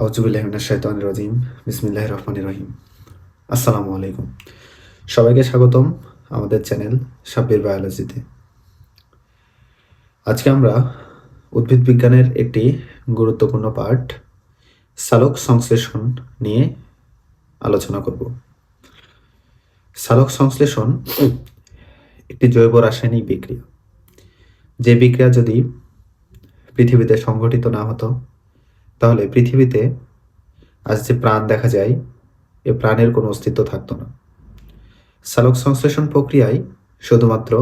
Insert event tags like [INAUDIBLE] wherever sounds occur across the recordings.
আউজুবিল্লাহিমিনাশ রাজিম। বিসমিল্লাহ রহমান রহিম। আসসালামু আলাইকুম। সবাইকে স্বাগতম আমাদের চ্যানেল সাব্বির বায়োলজিতে। আজকে আমরা উদ্ভিদ বিজ্ঞানের একটি গুরুত্বপূর্ণ পাঠ, সালোক সংশ্লেষণ নিয়ে আলোচনা করব। সালোক সংশ্লেষণ একটি জৈব রাসায়নিক বিক্রিয়া। যে বিক্রিয়া যদি পৃথিবীতে সংঘটিত না হতো তাহলে পৃথিবীতে আজ যে প্রাণ দেখা যায়, এ প্রাণের কোনো অস্তিত্ব থাকতো না। সালোক সংশ্লেষণ প্রক্রিয়ায় শুধুমাত্র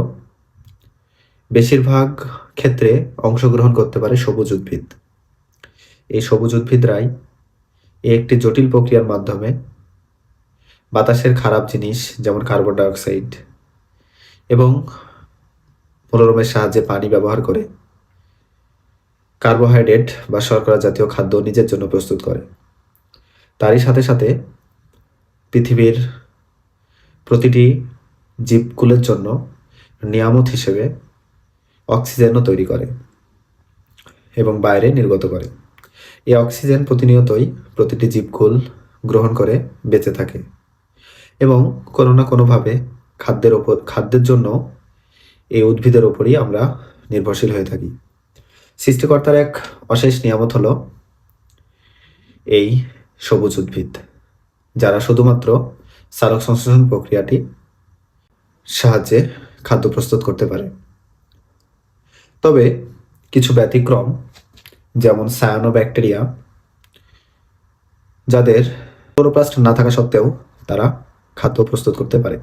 বেশিরভাগ ক্ষেত্রে অংশগ্রহণ করতে পারে সবুজ উদ্ভিদ। এই সবুজ উদ্ভিদরাই একটি জটিল প্রক্রিয়ার মাধ্যমে বাতাসের খারাপ জিনিস যেমন কার্বন ডাইঅক্সাইড এবং মনোরমের সাহায্যে পানি ব্যবহার করে কার্বোহাইড্রেট বা শর্করা জাতীয় খাদ্য নিজের জন্য প্রস্তুত করে। তারই সাথে সাথে পৃথিবীর প্রতিটি জীবকুলের জন্য নিয়ামত হিসেবে অক্সিজেনও তৈরি করে এবং বাইরে নির্গত করে। এই অক্সিজেন প্রতিনিয়তই প্রতিটি জীবকুল গ্রহণ করে, বেঁচে থাকে এবং কোনো না কোনোভাবে খাদ্যের ওপর খাদ্যের জন্য এই উদ্ভিদের ওপরই আমরা নির্ভরশীল হয়ে থাকি। সৃষ্টিকর্তার এক অশেষ নিয়ামত হলো এই সবুজ উদ্ভিদ, যারা শুধুমাত্র সারক সংশ্লেষণ প্রক্রিয়াটি সাহায্যে খাদ্য প্রস্তুত করতে পারে। তবে কিছু ব্যতিক্রম, যেমন সায়ানো ব্যাকটেরিয়া যাদের ক্লোরোপ্লাস্ট না থাকা সত্ত্বেও তারা খাদ্য প্রস্তুত করতে পারে।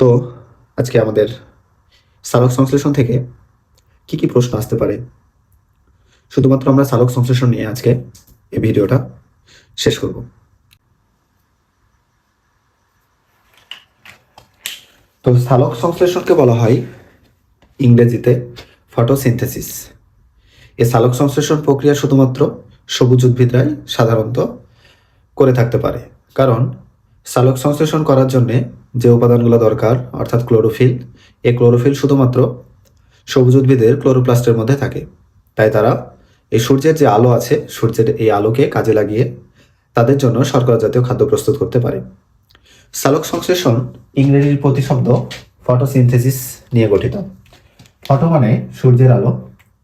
তো আজকে আমাদের সারক সংশ্লেষণ থেকে কি কি প্রশ্ন আসতে পারে? শুধুমাত্র আমরা সালক সংশ্লেষণ নিয়ে আজকে এই ভিডিওটা শেষ করব। তো সালক সংশ্লেষণকে বলা হয় ইংরেজিতে ফটোসিনথেসিস। এ সালক সংশ্লেষণ প্রক্রিয়া শুধুমাত্র সবুজ উদ্ভিদরাই সাধারণত করে থাকতে পারে। কারণ সালোক সংশ্লেষণ করার জন্যে যে উপাদানগুলো দরকার, অর্থাৎ ক্লোরোফিল এই ক্লোরোফিল শুধুমাত্র সবুজ উদ্ভিদের ক্লোরোপ্লাস্টের মধ্যে থাকে। তাই তারা এই সূর্যের যে আলো আছে, সূর্যের এই আলোকে কাজে লাগিয়ে তাদের জন্য শর্করা জাতীয় খাদ্য প্রস্তুত করতে পারে। সালোক সংশ্লেষণ ইংরেজির প্রতিশব্দ ফটোসিনথেসিস নিয়ে গঠিত। ফটো মানে সূর্যের আলো,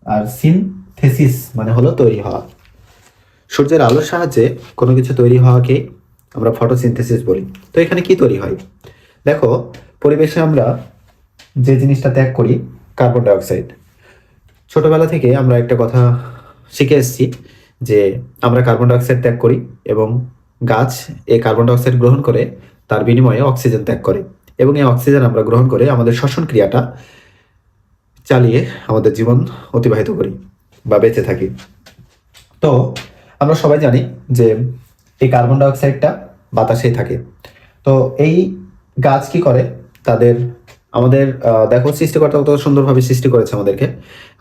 আর সিনথেসিস মানে হলো তৈরি হওয়া। সূর্যের আলোর সাহায্যে কোনো কিছু তৈরি হওয়াকে আমরা ফটোসিনথেসিস বলি। তো এখানে কি তৈরি হয়? দেখো, পরিবেশে আমরা যে জিনিসটা ত্যাগ করি কার্বন ডাইঅক্সাইড। ছোটবেলা থেকে আমরা একটা কথা শিখে এসেছি যে আমরা কার্বন ডাইঅক্সাইড ত্যাগ করি এবং গাছ এই কার্বন ডাইঅক্সাইড গ্রহণ করে তার বিনিময়ে অক্সিজেন ত্যাগ করে এবং এই অক্সিজেন আমরা গ্রহণ করে আমাদের শ্বসন ক্রিয়াটা চালিয়ে আমাদের জীবন অতিবাহিত করি বা বেঁচে থাকি। তো আমরা সবাই জানি যে এই কার্বন ডাইঅক্সাইডটা বাতাসেই থাকে। তো এই গাছ কি করে? তাদের আমাদের দেখো সৃষ্টিকর্তা কত সুন্দরভাবে সৃষ্টি করেছে আমাদেরকে।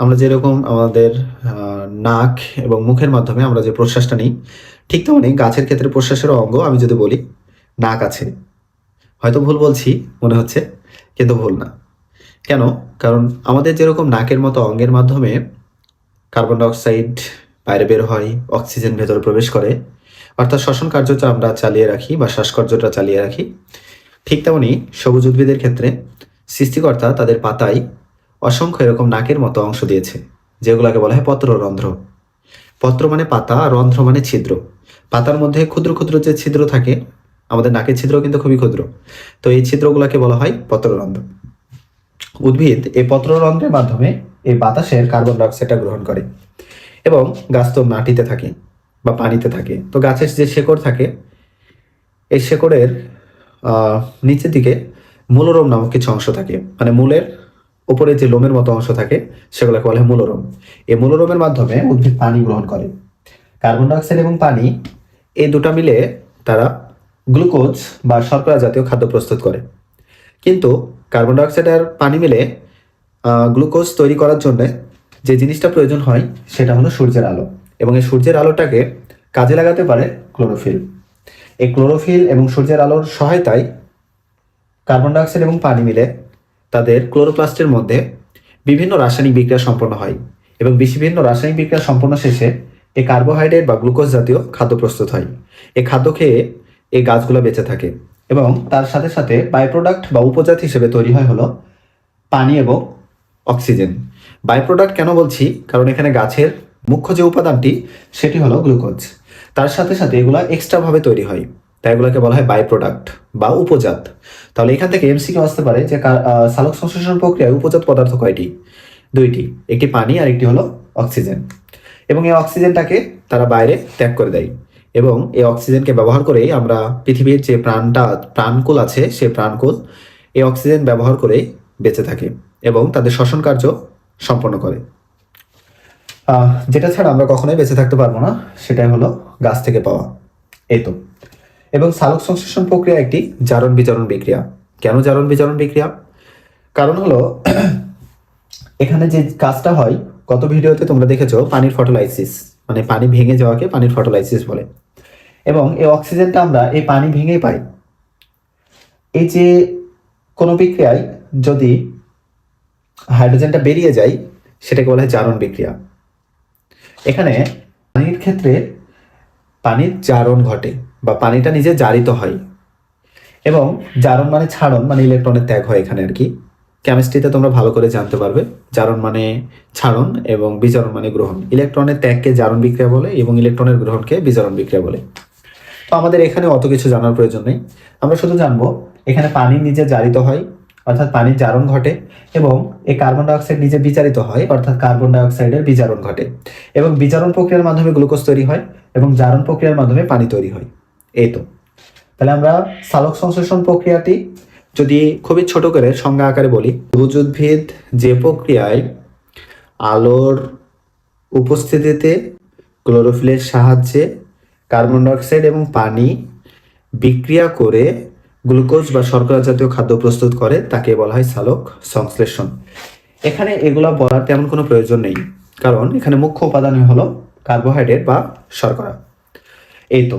আমরা যেরকম আমাদের নাক এবং মুখের মাধ্যমে আমরা যে প্রশ্বাসটা নিই, ঠিক তেমনি গাছের ক্ষেত্রে প্রশ্বাসের অঙ্গ আমি যদি বলি, নাক আছে। হয়তো ভুল বলছি, মনে হচ্ছে, কিন্তু ভুল না। কেন? কারণ আমাদের যেরকম নাকের মতো অঙ্গের মাধ্যমে কার্বন ডাইঅক্সাইড বাইরে বের হয়, অক্সিজেন ভেতরে প্রবেশ করে, অর্থাৎ শ্বসন কার্যটা আমরা চালিয়ে রাখি বা শ্বাসকর্যটা চালিয়ে রাখি, ঠিক তেমনি সবুজ উদ্ভিদের ক্ষেত্রে সৃষ্টিকর্তা তাদের পাতায় অসংখ্য এরকম নাকের মতো অংশ দিয়েছে, যেগুলোকে বলা হয় পত্ররন্ধ্র। পত্র মানে পাতা, রন্ধ্র মানে ছিদ্র। পাতার মধ্যে ক্ষুদ্র ক্ষুদ্র যে ছিদ্র থাকে, আমাদের নাকের ছিদ্র কিন্তু খুবই ক্ষুদ্র। তো এই ছিদ্রগুলোকে বলা হয় পত্ররন্ধ্র। উদ্ভিদ এই পত্ররন্ধ্রের মাধ্যমে এই বাতাসের কার্বন ডাইঅক্সাইডটা গ্রহণ করে এবং গাছ তো মাটিতে থাকে বা পানিতে থাকে। তো গাছের যে শেকড় থাকে, এই শেকড়ের নিচের দিকে মূলরোম নামক কিছু অংশ থাকে। মানে মূলের উপরে যে লোমের মতো অংশ থাকে, সেগুলোকে বলা হয় মূলরোম। এই মূলরোমের মাধ্যমে উদ্ভিদ পানি গ্রহণ করে। কার্বন ডাইঅক্সাইড এবং পানি, এই দুটো মিলে তারা গ্লুকোজ বা শর্করা জাতীয় খাদ্য প্রস্তুত করে। কিন্তু কার্বন ডাইঅক্সাইড আর পানি মিলে গ্লুকোজ তৈরি করার জন্য যে জিনিসটা প্রয়োজন হয়, সেটা হলো সূর্যের আলো। এবং এই সূর্যের আলোটাকে কাজে লাগাতে পারে ক্লোরোফিল। এই ক্লোরোফিল এবং সূর্যের আলোর সহায়তায় কার্বন ডাইঅক্সাইড এবং পানি মিলে তাদের ক্লোরোপ্লাস্টের মধ্যে বিভিন্ন রাসায়নিক বিক্রিয়া সম্পন্ন হয় এবং বিভিন্ন রাসায়নিক বিক্রিয়া সম্পন্ন শেষে এই কার্বোহাইড্রেট বা গ্লুকোজ জাতীয় খাদ্য প্রস্তুত হয়। এই খাদ্য খেয়ে এই গাছগুলো বেঁচে থাকে এবং তার সাথে সাথে বাই প্রোডাক্ট বা উপজাত হিসেবে তৈরি হয় হলো পানি এবং অক্সিজেন। বাই প্রোডাক্ট কেন বলছি? কারণ এখানে গাছের মুখ্য যে উপাদানটি, সেটি হলো গ্লুকোজ। তার সাথে সাথে এগুলো এক্সট্রাভাবে তৈরি হয়। তাই এগুলোকে বলা হয় বাই প্রোডাক্ট বা উপজাত। তাহলে এখান থেকে এমসিকিউ আসতে পারে যে সালোক সংশ্লেষণ প্রক্রিয়ায় উপজাত পদার্থ কয়টি? দুইটি, একটি পানি আর একটি হলো অক্সিজেন। এবং এই অক্সিজেনটাকে তারা বাইরে ত্যাগ করে দেয়। এবং এই অক্সিজেনকে ব্যবহার করেই আমরা পৃথিবীর যে প্রাণটা, প্রাণকুল আছে, সে প্রাণকুল এই অক্সিজেন ব্যবহার করেই বেঁচে থাকে এবং তাদের শ্বসন কার্য সম্পন্ন করে। যেটা ছাড়া আমরা কখনোই বেঁচে থাকতে পারব না, সেটাই হলো গাছ থেকে পাওয়া। এই তো। এবং সালোক সংশ্লেষণ প্রক্রিয়া একটি জারণ বিজারণ বিক্রিয়া। কেন জারণ বিজারণ বিক্রিয়া? কারণ হলো, এখানে যে কাজটা হয়, গত ভিডিওতে তোমরা দেখেছ পানির ফটোলাইসিস মানে পানি ভেঙে যাওয়াকে পানির ফটোলাইসিস বলে। এবং এই অক্সিজেনটা আমরা এই পানি ভেঙেই পাই। এই যে কোনো বিক্রিয়ায় যদি হাইড্রোজেনটা বেরিয়ে যায়, সেটাকে বলা হয় জারণ বিক্রিয়া। এখানে পানির ক্ষেত্রে পানির জারণ ঘটে। বা পানিটা নিজে জারিত হয়। এবং জারণ মানে ছাড়ন মানে ইলেকট্রনের ত্যাগ হয় এখানে আর কি। কেমিস্ট্রিতে তোমরা ভালো করে জানতে পারবে। জারণ মানে ছাড়ন এবং বিজারণ মানে গ্রহণ। ইলেকট্রনের ত্যাগকে জারণ বিক্রিয়া বলে এবং ইলেকট্রনের গ্রহণকে বিজারণ বিক্রিয়া বলে। তো আমাদের এখানে অত কিছু জানার প্রয়োজন নেই। আমরা শুধু জানব, এখানে পানি নিজে জারিত হয়, অর্থাৎ পানির জারণ ঘটে এবং এই কার্বন ডাইঅক্সাইড নিজে বিচারিত হয়, অর্থাৎ কার্বন ডাইঅক্সাইডের বিজারণ ঘটে। এবং বিজারণ প্রক্রিয়ার মাধ্যমে গ্লুকোজ তৈরি হয় এবং জারণ প্রক্রিয়ার মাধ্যমে পানি তৈরি হয়। এই তো তাহলে আমরা সালোক সংশ্লেষণ প্রক্রিয়াটি যদি খুবই ছোট করে সংজ্ঞা আকারে বলি সবুজ উদ্ভিদ যে প্রক্রিয়ায় আলোর উপস্থিতিতে ক্লোরোফিলের সাহায্যে কার্বন ডাইঅক্সাইড এবং পানি বিক্রিয়া করে গ্লুকোজ বা শর্করা জাতীয় খাদ্য প্রস্তুত করে, তাকে বলা হয় সালোক সংশ্লেষণ। এখানে এগুলো বলার তেমন কোনো প্রয়োজন নেই, কারণ এখানে মুখ্য উপাদান হলো কার্বোহাইড্রেট বা শর্করা। এই তো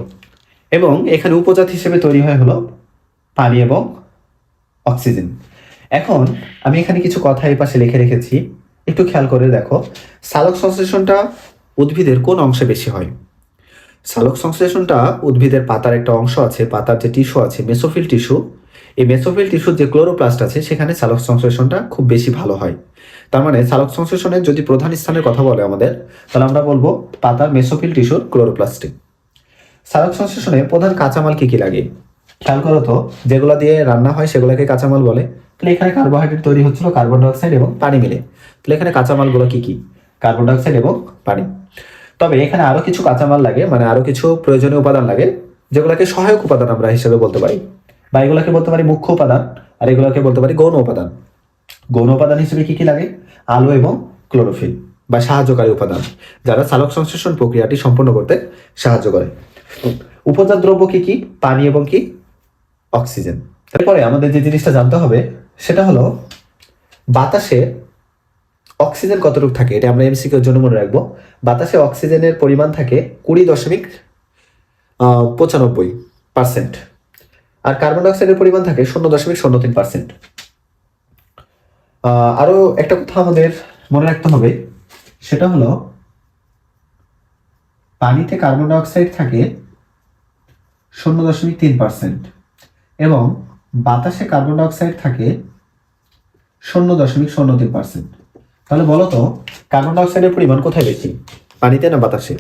এবং এখানে উপজাত হিসেবে তৈরি হয় হলো পানি এবং অক্সিজেন। এখন আমি এখানে কিছু কথা এই পাশে লিখে রেখেছি। একটু খেয়াল করে দেখো, সালক সংশ্লেষণটা উদ্ভিদের কোন অংশে বেশি হয়? সালক সংশ্লেষণটা উদ্ভিদের পাতার একটা অংশ আছে, পাতার যে টিস্যু আছে, মেসোফিল টিস্যু। এই মেসোফিল টিস্যুর যে ক্লোরোপ্লাস্ট আছে, সেখানে সালক সংশ্লেষণটা খুব বেশি ভালো হয়। তার মানে সালক সংশ্লেষণের যদি প্রধান স্থানের কথা বলে আমাদের, তাহলে আমরা বলব পাতার মেসোফিল টিস্যুর ক্লোরোপ্লাস্টে। সালোক সংশ্লেষণে প্রধান কাঁচামাল কি কি লাগে? খেয়াল করো তো, যেগুলো দিয়ে রান্না হয় সেগুলোকে কাঁচামাল বলে। তাহলে এখানে কার্বোহাইড্রেট তৈরি হচ্ছিল কার্বন ডাইঅক্সাইড এবং পানি মিলে। তাহলে এখানে কাঁচামালগুলো কি কি? কার্বন ডাইঅক্সাইড এবং পানি। তবে এখানে আরও কিছু কাঁচামাল লাগে মানে আরও কিছু প্রয়োজনীয় উপাদান লাগে, যেগুলোকে সহায়ক উপাদান আমরা হিসেবে বলতে পারি। বা এগুলোকে বলতে পারি মুখ্য উপাদান, আর এগুলোকে বলতে পারি গৌণ উপাদান। গৌণ উপাদান হিসেবে কি কি লাগে? আলো এবং ক্লোরোফিল বা সাহায্যকারী উপাদান, যারা সালোক সংশ্লেষণ প্রক্রিয়াটি সম্পন্ন করতে সাহায্য করে। উপজাত দ্রব্য কি কি? পানি এবং কি? অক্সিজেন। তারপরে আমাদের যে জিনিসটা জানতে হবে, সেটা হলো বাতাসে অক্সিজেন কতটুকু থাকে? এটা আমরা এমসিকিউর জন্য মনে রাখব। বাতাসে অক্সিজেনের পরিমাণ থাকে কুড়ি দশমিক পঁচানব্বই পার্সেন্ট। আর কার্বন ডাইঅক্সাইডের পরিমাণ থাকে শূন্য দশমিক শূন্য তিন পার্সেন্ট। আরও একটা কথা আমাদের মনে রাখতে হবে, সেটা হলো পানিতে কার্বন ডাইঅক্সাইড থাকে শূন্য দশমিক তিন পার্সেন্ট এবং বাতাসে কার্বন ডাইঅক্সাইড থাকে শূন্য দশমিক শূন্য তিন পার্সেন্ট তাহলে বলো তো কার্বন ডাইঅক্সাইডের পরিমাণ কোথায় বেশি? পানিতে না বাতাসে?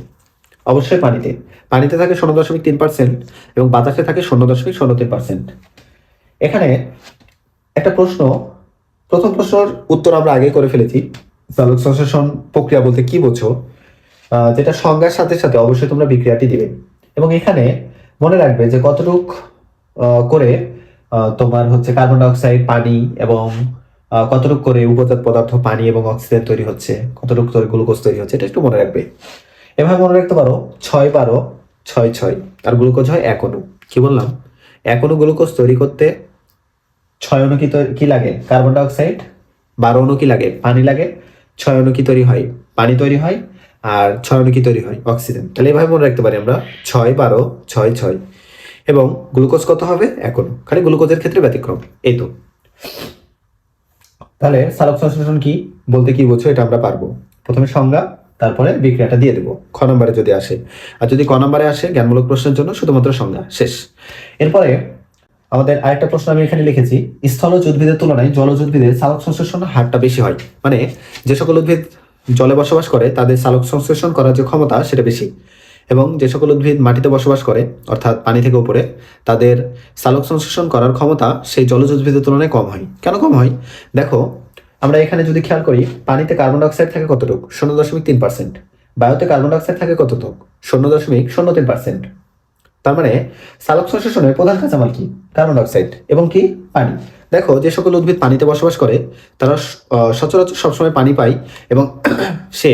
অবশ্যই পানিতে। পানিতে থাকে শূন্য দশমিক তিন পার্সেন্ট এবং বাতাসে থাকে শূন্য দশমিক শূন্য তিন পার্সেন্ট এখানে একটা প্রশ্ন, প্রথম প্রশ্নের উত্তর আমরা আগে করে ফেলেছি। সালোক সংশ্লেষণ প্রক্রিয়া বলতে কি বোঝো? যেটা সংজ্ঞার সাথে সাথে অবশ্যই তোমরা বিক্রিয়াটি দিবে। এবং এখানে মনে রাখবে যে কতটুক করে তোমার হচ্ছে কার্বন ডাইঅক্সাইড পানি এবং কতটুক করে উপজাত পদার্থ, পানি এবং অক্সিজেন তৈরি হচ্ছে, কতটুক করে গ্লুকোজ তৈরি হচ্ছে, এটা একটু মনে রাখবে। এভাবে মনে রাখতে পারো, ছয় বারো, ছয় ছয় আর গ্লুকোজ হয় এক অণু কি বললাম? এক গ্লুকোজ তৈরি করতে ছয় অণু কি তৈরি- কি লাগে? কার্বন ডাইঅক্সাইড বারো অণু কি লাগে? পানি লাগে, ছয় অণু কি তৈরি হয়? পানি তৈরি হয় আর ছয় কি তৈরি হয়? অক্সিজেন। তাহলে এভাবে মনে রাখতে পারি আমরা ছয় বারো ছয় ছয়। এবং গ্লুকোজ কত হবে? এখন। খালি গ্লুকোজের ক্ষেত্রে ব্যতিক্রম। এই তো। তাহলে সালোক সংশ্লেষণ কি? বলতে কি বোঝো এটা আমরা পারব। প্রথমে সংজ্ঞা, তারপরে বিক্রিয়াটা দিয়ে দেবো। খ নম্বরে যদি আসে। আর যদি ক নম্বরে আসে জ্ঞানমূলক প্রশ্নের জন্য শুধুমাত্র সংজ্ঞা। শেষ। এরপরে আমাদের আরেকটা প্রশ্ন আমি এখানে লিখেছি। স্থলজ উদ্ভিদের তুলনায় জলজ উদ্ভিদের সালোক সংশ্লেষণ হারটা বেশি হয়। মানে যে সকল উদ্ভিদ জলে বসবাস করে, তাদের সালোক সংশ্লেষণ করার যে ক্ষমতা, সেটা বেশি। এবং যে সকল উদ্ভিদ মাটিতে বসবাস করে, অর্থাৎ পানি থেকে উপরে, তাদের সালোক সংশ্লেষণ করার ক্ষমতা সেই জলজ উদ্ভিদের তুলনায় কম হয়। কেন কম হয়? দেখো, আমরা এখানে যদি খেয়াল করি, পানিতে কার্বন ডাইঅক্সাইড থাকে কতটুকু? শূন্য দশমিক তিন পার্সেন্ট। বায়ুতে কার্বন ডাইঅক্সাইড থাকে কতটুকু? শূন্য দশমিক শূন্য তিন পার্সেন্ট। তার মানে সালোক সংশ্লেষণের প্রধান কাঁচামাল কি? কার্বন ডাইঅক্সাইড এবং কি? পানি। দেখো, যে সকল উদ্ভিদ পানিতে বসবাস করে, তারা সচরাচর সবসময় পানি পায় এবং [CLEARS THROAT] সে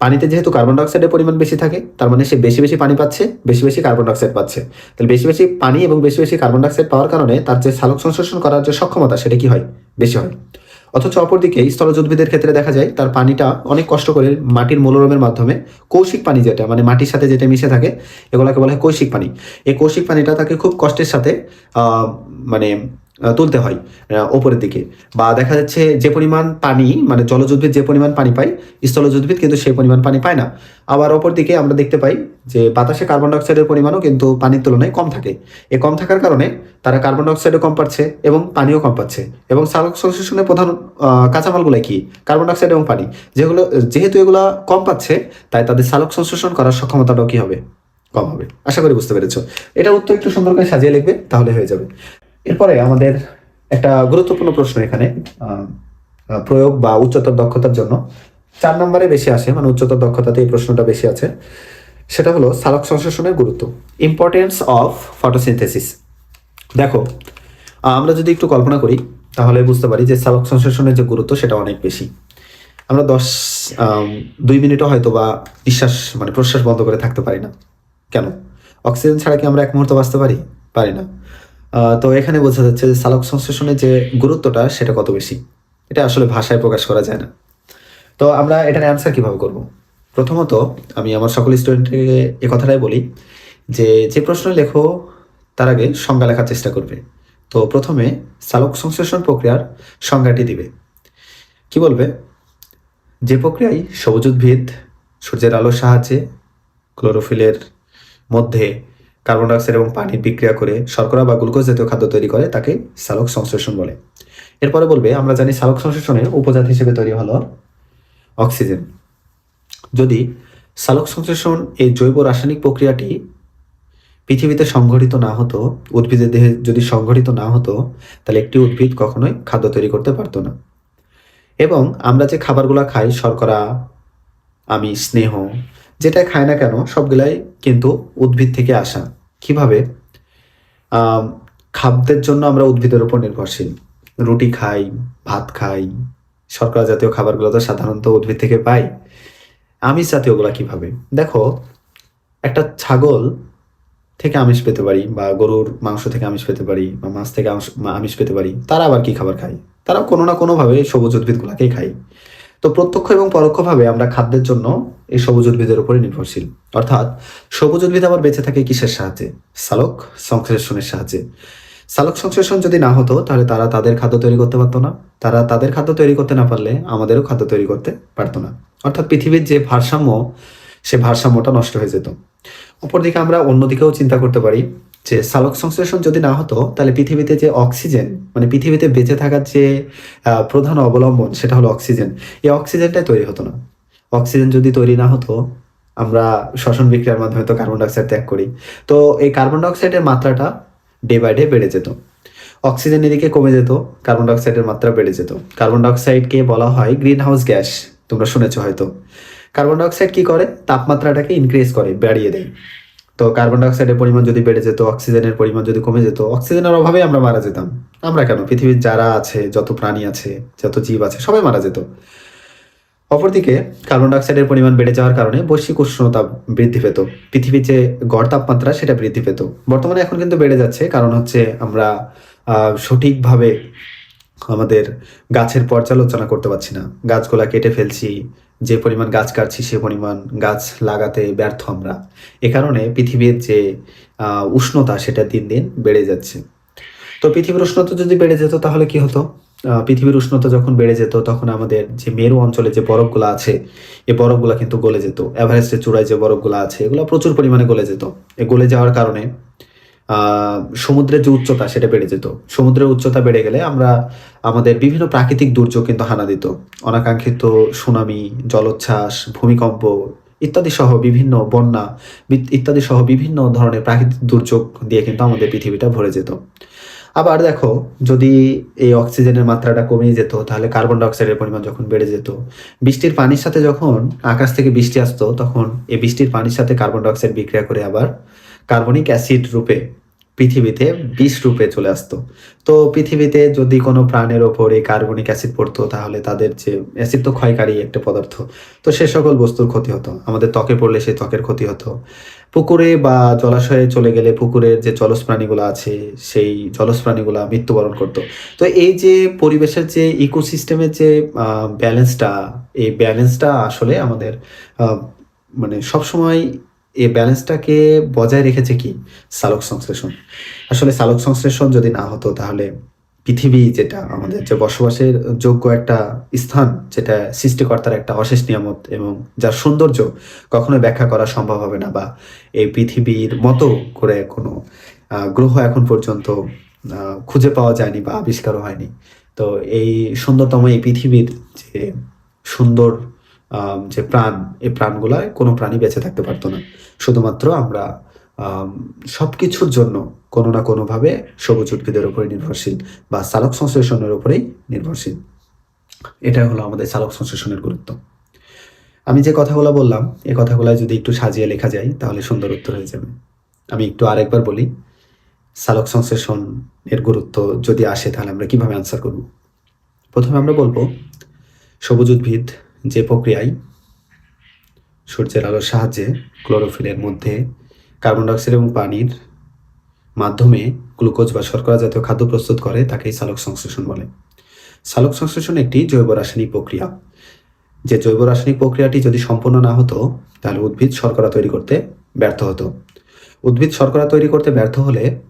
পানিতে যেহেতু কার্বন ডাইঅক্সাইডের পরিমাণ বেশি থাকে, তার মানে সে বেশি বেশি পানি পাচ্ছে, বেশি বেশি কার্বন ডাইঅক্সাইড পাচ্ছে। তাহলে বেশি বেশি পানি এবং বেশি বেশি কার্বন ডাইঅক্সাইড পাওয়ার কারণে তার যে সালোক সংশ্লেষণ করার যে সক্ষমতা, সেটা কি হয়? বেশি হয়। অথচ অপরদিকে স্থলজ উদ্ভিদের ক্ষেত্রে দেখা যায় তার পানিটা অনেক কষ্ট করে মাটির মনোরমের মাধ্যমে কৌশিক পানি যেটা মানে মাটির সাথে যেটা মিশে থাকে, এগুলোকে বলা হয় কৌশিক পানি। এই কৌশিক পানিটা তাকে খুব কষ্টের সাথে মানে তুলতে হয় ওপরের দিকে। বা দেখা যাচ্ছে যে পরিমাণ পানি মানে জলজ উদ্ভিদ যে পরিমাণ পানি পায় স্থলজ উদ্ভিদ কিন্তু সেই পরিমাণ পানি পায় না। আবার অপর দিকে আমরা দেখতে পাই যে বাতাসে কার্বন ডাইঅক্সাইডের পরিমাণও কিন্তু পানির তুলনায় কম থাকে। এ কম থাকার কারণে তারা কার্বন ডাইঅক্সাইডও কম পাচ্ছে এবং পানিও কম পাচ্ছে। এবং সালোক সংশ্লেষণের প্রধান কাঁচামালগুলো কি? কার্বন ডাইঅক্সাইড এবং পানি। যেগুলো, যেহেতু এগুলো কম পাচ্ছে, তাই তাদের সালোক সংশ্লেষণ করার সক্ষমতাটাও কি হবে? কম হবে। আশা করি বুঝতে পেরেছ। এটা উত্তর একটু সুন্দর করে সাজিয়ে লিখবে, তাহলে হয়ে যাবে। এরপরে আমাদের একটা গুরুত্বপূর্ণ প্রশ্ন এখানে প্রয়োগ বা উচ্চতর দক্ষতার জন্য। চার নম্বরে বেশি আসে মানে উচ্চতর দক্ষতাতে এই প্রশ্নটা বেশি আছে। সেটা হলো সালক সংশ্লেষণের গুরুত্ব। ইম্পর্টেন্স অফ ফটোসিনথেসিস দেখো আমরা যদি একটু কল্পনা করি, তাহলে বুঝতে পারি যে সালক সংশ্লেষণের যে গুরুত্ব, সেটা অনেক বেশি। আমরা দশ দুই মিনিটও হয়তো বা নিঃশ্বাস মানে প্রশ্বাস বন্ধ করে থাকতে পারি না। কেন? অক্সিজেন ছাড়া কি আমরা এক মুহূর্ত বাঁচতে পারি? পারি না। তো এখানে বোঝা যাচ্ছে যে সালোক সংশ্লেষণের যে গুরুত্বটা, সেটা কত বেশি? এটা আসলে ভাষায় প্রকাশ করা যায় না। তো আমরা এটার অ্যান্সার কীভাবে করব? প্রথমত, আমি আমার সকল স্টুডেন্টকে এ কথাটাই বলি যে যে প্রশ্ন লেখো, তার আগে সংজ্ঞা লেখার চেষ্টা করবে। তো প্রথমে, সালোক সংশ্লেষণ প্রক্রিয়ার সংজ্ঞাটি দিবে। কি বলবে? যে প্রক্রিয়ায় সবুজ উদ্ভিদ, সূর্যের আলোর সাহায্যে ক্লোরোফিলের মধ্যে কার্বন ডাইঅক্সাইড এবং পানির বিক্রিয়া করে শর্করা বা গ্লুকোজ জাতীয় খাদ্য তৈরি করে তাকে সালোক সংশ্লেষণ বলে। এরপরে বলবে, আমরা জানি সালোক সংশ্লেষণের উপজাত হিসেবে তৈরি হলো অক্সিজেন। যদি সালোক সংশ্লেষণ এই জৈব রাসায়নিক প্রক্রিয়াটি পৃথিবীতে সংঘটিত না হতো, উদ্ভিদের দেহে যদি সংঘটিত না হতো, তাহলে একটি উদ্ভিদ কখনোই খাদ্য তৈরি করতে পারতো না। এবং আমরা যে খাবারগুলো খাই, শর্করা আমি স্নেহ যেটা খাই না কেন, সবগুলাই কিন্তু উদ্ভিদ থেকে আসা। কীভাবে? খাদ্যের জন্য আমরা উদ্ভিদের উপর নির্ভরশীল। রুটি খাই, ভাত খাই, শর্করা জাতীয় খাবারগুলো তো সাধারণত উদ্ভিদ থেকে পাই। আমিষ জাতীয়গুলো কীভাবে? দেখো, একটা ছাগল থেকে আমিষ পেতে পারি বা গরুর মাংস থেকে আমিষ পেতে পারি বা মাছ থেকে আমিষ- পেতে পারি, তারা আবার কি খাবার খায়? তারা কোনো না কোনোভাবে সবুজ উদ্ভিদগুলোকেই খায়। তো প্রত্যক্ষ এবং পরোক্ষভাবে আমরা খাদ্যের জন্য এই সবুজ উদ্ভিদের উপরে নির্ভরশীল। অর্থাৎ সবুজ উদ্ভিদ আবার বেঁচে থাকে কিসের সাহায্যে? সালোক সংশ্লেষণের সাহায্যে। সালক সংশ্লেষণ যদি না হতো, তাহলে তারা তাদের খাদ্য তৈরি করতে পারতো না। তারা তাদের খাদ্য তৈরি করতে না পারলে আমাদেরও খাদ্য তৈরি করতে পারতো না। অর্থাৎ পৃথিবীর যে ভারসাম্য, সে ভারসাম্যটা নষ্ট হয়ে যেত। অপরদিকে আমরা অন্যদিকেও চিন্তা করতে পারি যে সালোক সংশ্লেষণ যদি না হতো, তাহলে পৃথিবীতে যে অক্সিজেন মানে পৃথিবীতে বেঁচে থাকার যে প্রধান অবলম্বন, সেটা হলো অক্সিজেন। এই অক্সিজেনটাই তৈরি হতো না। অক্সিজেন যদি তৈরি না হতো, আমরা শ্বসন বিক্রিয়ার মাধ্যমে তো কার্বন ডাইঅক্সাইড ত্যাগ করি। তো এই কার্বন ডাইঅক্সাইডের মাত্রাটা ডে বাই ডে বেড়ে যেত। অক্সিজেন এদিকে কমে যেত, কার্বন ডাইঅক্সাইডের মাত্রা বেড়ে যেত। কার্বন ডাইঅক্সাইডকে বলা হয় গ্রিন হাউস গ্যাস, তোমরা শুনেছো হয়তো। কার্বন ডাইঅক্সাইড কি করে? তাপমাত্রাটাকে ইনক্রিজ করে, বাড়িয়ে দেয়। তো কার্বন ডাইঅক্সাইডের পরিমাণ যদি বেড়ে যেত অক্সিজেনের পরিমাণ যদি কমে যেত অক্সিজেনের অভাবে আমরা মারা যেতাম। আমরা কেন? পৃথিবীর যারা আছে, যত প্রাণী আছে, যত জীব আছে, সবাই মারা যেত। অপরদিকে কার্বন ডাইঅক্সাইডের পরিমাণ বেড়ে যাওয়ার কারণে বৈশ্বিক উষ্ণতা বৃদ্ধি পেত। পৃথিবীর যে গড় তাপমাত্রা, সেটা বৃদ্ধি পেত। বর্তমানে এখন কিন্তু বেড়ে যাচ্ছে, কারণ হচ্ছে আমরা সঠিকভাবে আমাদের গাছের পর্যালোচনা করতে পারছি না। গাছগুলা কেটে ফেলছি যে পরিমাণ গাছ কাটছি, সে পরিমাণ গাছ লাগাতে ব্যর্থ আমরা। এ কারণে পৃথিবীর যে উষ্ণতা সেটা দিন দিন বেড়ে যাচ্ছে। তো পৃথিবীর উষ্ণতা যদি বেড়ে যেত তাহলে কি হতো? পৃথিবীর উষ্ণতা যখন বেড়ে যেত, তখন আমাদের যে মেরু অঞ্চলে যে বরফগুলো আছে, এ বরফগুলো কিন্তু গলে যেত। এভারেস্টের চূড়ায় যে বরফগুলো আছে, এগুলো প্রচুর পরিমাণে গলে যেত। এ গলে যাওয়ার কারণে সমুদ্রের যে উচ্চতা সেটা বেড়ে যেত। সমুদ্রের উচ্চতা বেড়ে গেলে আমরা আমাদের বিভিন্ন প্রাকৃতিক দুর্যোগ কিন্তু হানা দিত। অনাকাঙ্ক্ষিত সুনামি, জলোচ্ছ্বাস, ভূমিকম্প ইত্যাদি সহ বিভিন্ন বন্যা ইত্যাদি সহ বিভিন্ন ধরনের প্রাকৃতিক দুর্যোগ দিয়ে কিন্তু আমাদের পৃথিবীটা ভরে যেত। আবার দেখো, যদি এই অক্সিজেনের মাত্রাটা কমে যেত, তাহলে কার্বন ডাইঅক্সাইডের পরিমাণ যখন বেড়ে যেত, বৃষ্টির পানির সাথে যখন আকাশ থেকে বৃষ্টি আসতো, তখন এই বৃষ্টির পানির সাথে কার্বন ডাইঅক্সাইড বিক্রিয়া করে আবার কার্বনিক অ্যাসিড রূপে পৃথিবীতে বিষ রূপে চলে আসতো। তো পৃথিবীতে যদি কোনো প্রাণের ওপর কার্বনিক অ্যাসিড পড়তো, তাহলে তাদের যে অ্যাসিড তো ক্ষয়কারী একটা পদার্থ। তো সে সকল বস্তুর ক্ষতি হতো। আমাদের ত্বকে পড়লে সেই ত্বকের ক্ষতি হতো। পুকুরে বা জলাশয়ে চলে গেলে পুকুরের যে জলজ প্রাণীগুলো আছে, সেই জলজ প্রাণীগুলো মৃত্যুবরণ করতো। তো এই যে পরিবেশের যে ইকোসিস্টেমের যে ব্যালেন্সটা, এই ব্যালেন্সটা আসলে আমাদের মানে সবসময় এই ব্যালেন্সটাকে বজায় রেখেছে কি? সালোক সংশ্লেষণ। আসলে সালোক সংশ্লেষণ যদি না হতো তাহলে পৃথিবী যেটা আমাদের যে বসবাসের যোগ্য একটা স্থান, যেটা সৃষ্টিকর্তার একটা অশেষ নিয়ামত এবং যার সৌন্দর্য কখনো ব্যাখ্যা করা সম্ভব হবে না বা এই পৃথিবীর মতো করে কোনো গ্রহ এখন পর্যন্ত খুঁজে পাওয়া যায়নি বা আবিষ্কারও হয়নি। তো এই সুন্দরতম এই পৃথিবীর যে সুন্দর যে প্রাণ, এই প্রাণগুলায় কোনো প্রাণী বেঁচে থাকতে পারতো না। শুধুমাত্র আমরা সব কিছুর জন্য কোনো না কোনোভাবে সবুজ উদ্ভিদের উপরে নির্ভরশীল বা সালোক সংশ্লেষণের উপরেই নির্ভরশীল। এটা হলো আমাদের সালোক সংশ্লেষণের গুরুত্ব। আমি যে কথাগুলো বললাম, এ কথাগুলো যদি একটু সাজিয়ে লেখা যায়, তাহলে সুন্দর উত্তর হয়ে যাবে। আমি একটু আরেকবার বলি, সালোক সংশ্লেষণ এর গুরুত্ব যদি আসে, তাহলে আমরা কীভাবে আনসার করব? প্রথমে আমরা বলব, সবুজ উদ্ভিদ যে প্রক্রিয়ায় সূর্যের আলোর সাহায্যে ক্লোরোফিলের মধ্যে কার্বন ডাইঅক্সাইড এবং পানির মাধ্যমে গ্লুকোজ বা শর্করা জাতীয় খাদ্য প্রস্তুত করে তাকেই সালোক সংশ্লেষণ বলে। সালোক সংশ্লেষণ একটি জৈব রাসায়নিক প্রক্রিয়া। যে জৈব রাসায়নিক প্রক্রিয়াটি যদি সম্পন্ন না হতো, তাহলে উদ্ভিদ শর্করা তৈরি করতে ব্যর্থ হতো। উদ্ভিদ শর্করা তৈরি করতে ব্যর্থ হলে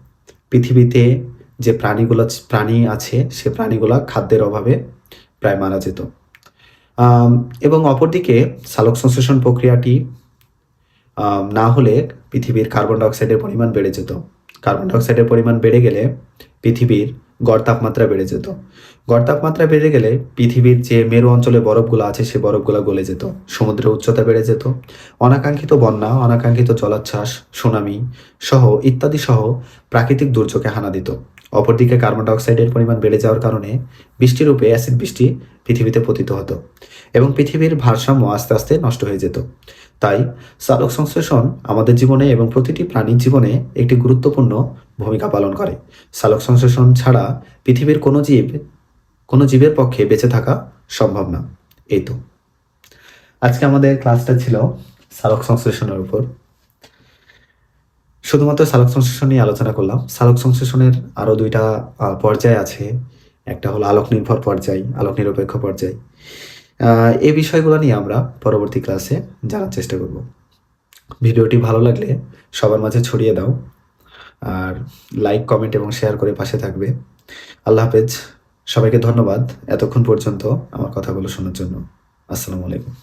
পৃথিবীতে যে প্রাণীগুলো, প্রাণী আছে, সে প্রাণীগুলো খাদ্যের অভাবে প্রায় মারা যেত। এবং অপরদিকে সালোক সংশ্লেষণ প্রক্রিয়াটি না হলে পৃথিবীর কার্বন ডাইঅক্সাইডের পরিমাণ বেড়ে যেত। কার্বন ডাইঅক্সাইডের পরিমাণ বেড়ে গেলে পৃথিবীর গড় তাপমাত্রা বেড়ে যেত। গড় তাপমাত্রা বেড়ে গেলে পৃথিবীর যে মেরু অঞ্চলে বরফগুলো আছে, সে বরফগুলো গলে যেত। সমুদ্রের উচ্চতা বেড়ে যেত। অনাকাঙ্ক্ষিত বন্যা, অনাকাঙ্ক্ষিত জলোচ্ছ্বাস, সুনামি সহ ইত্যাদি সহ প্রাকৃতিক দুর্যোগে হানা দিত। অপরদিকে কার্বন ডাইঅক্সাইডের পরিমাণ বেড়ে যাওয়ার কারণে বৃষ্টিরূপে অ্যাসিড বৃষ্টি পৃথিবীতে পতিত হতো এবং পৃথিবীর ভারসাম্য আস্তে আস্তে নষ্ট হয়ে যেত। তাই সালোক সংশ্লেষণ আমাদের জীবনে এবং প্রতিটি প্রাণীর জীবনে একটি গুরুত্বপূর্ণ ভূমিকা পালন করে। সালোক সংশ্লেষণ ছাড়া পৃথিবীর কোনো জীব, কোনো জীবের পক্ষে বেঁচে থাকা সম্ভব না। এই তো। আজকে আমাদের ক্লাসটা ছিল সালোক সংশ্লেষণের উপর। শুধুমাত্র সালোক সংশ্লেষণ নিয়ে আলোচনা করলাম। সালক সংশ্লেষণের আরও দুইটা পর্যায় আছে। একটা হলো আলোক নির্ভর পর্যায়, আলোক নিরপেক্ষ পর্যায়। এই বিষয়গুলো নিয়ে আমরা পরবর্তী ক্লাসে জানার চেষ্টা করব। ভিডিওটি ভালো লাগলে সবার মাঝে ছড়িয়ে দাও আর লাইক, কমেন্ট এবং শেয়ার করে পাশে থাকবে। আল্লাহ হাফেজ। সবাইকে ধন্যবাদ এতক্ষণ পর্যন্ত আমার কথাগুলো শোনার জন্য। আসসালামু আলাইকুম।